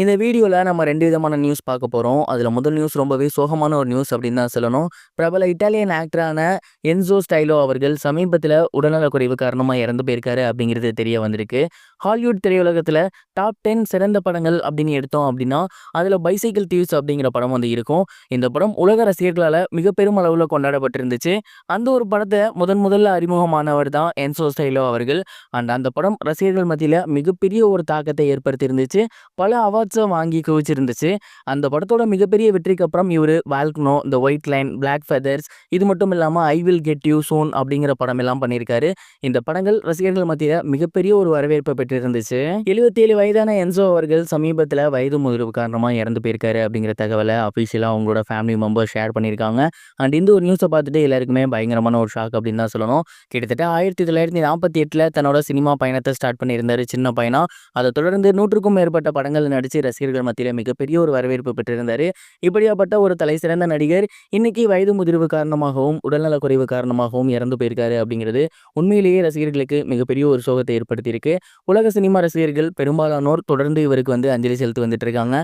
இந்த வீடியோல நம்ம ரெண்டு விதமான நியூஸ் பார்க்க போறோம். அதுல முதல் நியூஸ் ரொம்பவே சோகமான ஒரு நியூஸ் அப்படின்னு தான் சொல்லணும். பிரபல இட்டாலியன் ஆக்டரான என்சோ ஸ்டைலோ அவர்கள் சமீபத்தில் உடல்நலக்குறைவு காரணமாக இறந்து போயிருக்காரு அப்படிங்கிறது தெரிய வந்திருக்கு. ஹாலிவுட் திரையுலகத்தில் டாப் 10 சிறந்த படங்கள் அப்படின்னு எடுத்தோம் அப்படின்னா, அதில் பைசைக்கிள் தீவ்ஸ் அப்படிங்கிற படம் வந்து இருக்கும். இந்த படம் உலக ரசிகர்களால் மிக பெரும் அளவுல கொண்டாடப்பட்டிருந்துச்சு. அந்த ஒரு படத்தை முதன் முதல்ல அறிமுகமானவர் தான் என்சோ ஸ்டைலோ அவர்கள். அண்ட் அந்த படம் ரசிகர்கள் மத்தியில் மிகப்பெரிய ஒரு தாக்கத்தை ஏற்படுத்தியிருந்துச்சு. பல அவார்ட்ஸும் வாங்கி குவிச்சிருந்துச்சு. அந்த படத்தோட மிகப்பெரிய வெற்றிக்கு அப்புறம் இவரு வால்க்னோ இந்த ஒயிட் லைன், பிளாக் ஃபெதர்ஸ் இது மட்டும் இல்லாமல் I will get you soon அப்படிங்கிற படம் எல்லாம் பண்ணியிருக்காரு. இந்த படங்கள் ரசிகர்கள் மத்தியில் மிகப்பெரிய ஒரு வரவேற்பை பெற்றிருந்துச்சு. 77 வயதான என்சோ அவர்கள் சமீபத்தில் வயது முதிர்வு காரணமாக இறந்து போயிருக்காரு அப்படிங்கிற தகவலை அஃபீஷியலாக அவங்களோட ஃபேமிலி மெம்பர்ஸ் ஷேர் பண்ணியிருக்காங்க. அண்ட் இந்த ஒரு நியூஸை பார்த்துட்டு எல்லாருக்குமே பயங்கரமான ஒரு ஷாக் அப்படின்னு தான் சொல்லணும். கிட்டத்தட்ட 1948ல தன்னோட சினிமா பயணத்தை ஸ்டார்ட் பண்ணியிருந்தாரு சின்ன பையனா. அதை தொடர்ந்து 100க்கும் மேற்பட்ட படங்கள் நடிச்சு ரசிகர்கள் மத்தியில மிகப்பெரிய ஒரு வரவேற்பு பெற்றிருந்தார் இப்படியாப்பட்ட ஒரு தலைசிறந்த நடிகர் இன்னைக்கு வயது முதிர்வு காரணமாகவும், உடல்நலக்குறைவு காரணமாகவும் இறந்து போயிருக்காரு அப்படிங்கிறது உண்மையிலேயே ரசிகர்களுக்கு மிகப்பெரிய ஒரு சோகத்தை ஏற்படுத்தியிருக்கு. உலக சினிமா ரசிகர்கள் பெரும்பாலானோர் தொடர்ந்து இவருக்கு வந்து அஞ்சலி செலுத்தி வந்துட்டு இருக்காங்க.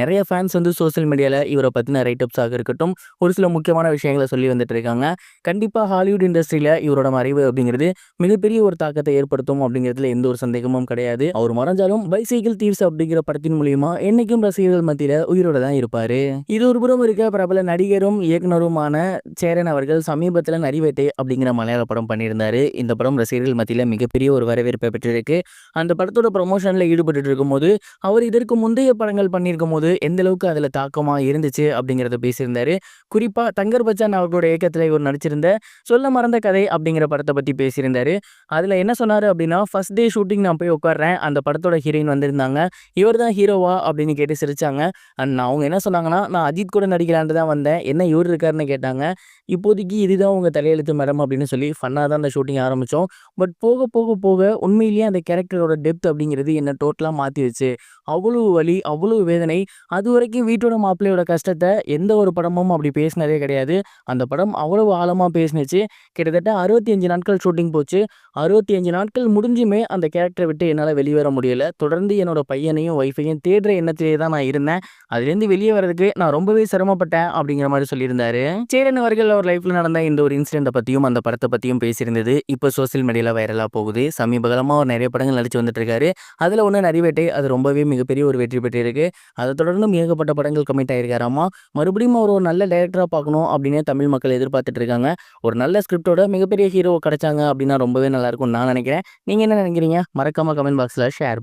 நிறைய ஃபேன்ஸ் வந்து சோசியல் மீடியாவில் இவரை பற்றின ரைட்டப்ஸாக இருக்கட்டும், ஒரு சில முக்கியமான விஷயங்கள சொல்லி வந்துட்டு இருக்காங்க. கண்டிப்பாக ஹாலிவுட் இண்டஸ்ட்ரியில இவரோட மறைவு அப்படிங்கிறது மிகப்பெரிய ஒரு தாக்கத்தை ஏற்படுத்தும் அப்படிங்கிறதுல எந்த ஒரு சந்தேகமும் கிடையாது. அவர் மறைஞ்சாலும் பைசைக்கிள் தீவ்ஸ் அப்படிங்கிற படத்தின் மூலியம் என்னைக்கும் ரசிகர்கள் மத்தியில உயிரோட தான் இருப்பாரு. இது ஒரு புறம் இருக்க பிரபல நடிகரும், இயக்குனருமான சேரன் அவர்கள் சமீபத்தில் நரிவேட்டை அப்படிங்கிற மலையாள படம் பண்ணியிருந்தாரு. இந்த படம் ரசிகர்கள் மத்தியில மிகப்பெரிய ஒரு வரவேற்பை பெற்றிருக்கு. அந்த படத்தோட ப்ரமோஷன்ல ஈடுபட்டுட்டு இருக்கும்போது, அவர் இதற்கு முந்தைய படங்கள் பண்ணியிருக்கும்போது எந்த அளவுக்கு அதுல தாக்கமா இருந்துச்சு அப்படிங்கிறத பேசியிருந்தாரு. குறிப்பா தங்கர் பச்சான் அவர்களோட இயக்கத்தில் இவர் நடிச்சிருந்த சொல்ல மறந்த கதை அப்படிங்கிற படத்தை பத்தி பேசியிருந்தாரு. அதுல என்ன சொன்னாரு அப்படின்னா, "ஃபர்ஸ்ட் டே ஷூட்டிங் நான் போய் உட்கார்றேன். அந்த படத்தோட ஹீரோயின் வந்திருந்தாங்க. இவர் தான் ஹீரோவா அப்படின்னு கேட்டு சிரிச்சாங்க. அண்ட் அவங்க என்ன சொன்னாங்கன்னா, நான் அஜித் கூட நடிக்கலான்ட்டு தான் வந்தேன். என்ன இவர் இருக்காருன்னு கேட்டாங்க. இப்போதைக்கு இதுதான் உங்கள் தலையெழுத்து மேடம் அப்படின்னு சொல்லி ஃபன்னாக தான் அந்த ஷூட்டிங் ஆரம்பித்தோம் பட் போக போக போக உண்மையிலேயே அந்த கேரக்டரோட டெப்த் அப்படிங்கிறது என்ன டோட்டலாக மாற்றிடுச்சு அவ்வளவு வலி, அவ்வளவு வேதனை. அது வரைக்கும் வீட்டோட மாப்பிள்ளையோட கஷ்டத்தை எந்த ஒரு படமும் அப்படி பேசினதே கிடையாது. அந்த படம் அவ்வளவு ஆழமாக பேசினுச்சு. கிட்டத்தட்ட 65 நாட்கள் ஷூட்டிங் போச்சு. 65 நாட்கள் முடிஞ்சுமே அந்த கேரக்டரை விட்டு என்னால் வெளிவர முடியலை தொடர்ந்து என்னோட பையனையும், ஒய்ஃபையும் தேடுற எண்ணத்திலேயே தான் நான் இருந்தேன். அதுலேருந்து வெளியே வரதுக்கு நான் ரொம்பவே சிரமப்பட்டேன் அப்படிங்கிற மாதிரி சொல்லியிருந்தாரு. சேரன் அவர்கள் அவர் லைஃப்ல நடந்த இந்த ஒரு இன்சிடென்ட்டை பத்தியும், அந்த படத்தை பத்தியும் பேசியிருந்தது. இப்போ சோசியல் மீடியால வைரலா போகுது. சமீப காலமாக அவர் நிறைய படங்கள் நடிச்சு வந்துட்டு இருக்காரு. அதுல ஒண்ணு நரிவேட்டை. அது ரொம்பவே மிகப்பெரிய ஒரு வெற்றி பெற்றிருக்கு. அதை தொடர்ந்தும் ஏகப்பட்ட படங்கள் கமிட் ஆயிருக்காராமா. மறுபடியும் அவர் ஒரு நல்ல டைரக்டராக பார்க்கணும் அப்படின்னே தமிழ் மக்கள் எதிர்பார்த்துட்டு இருக்காங்க. ஒரு நல்ல ஸ்கிரிப்ட்டோட மிகப்பெரிய ஹீரோ கிடைச்சாங்க அப்படின்னா ரொம்பவே நல்லாயிருக்கும்னு நான் நினைக்கிறேன். நீங்க என்ன நினைக்கிறீங்க? மறக்காம கமெண்ட் பாக்ஸ்ல ஷேர்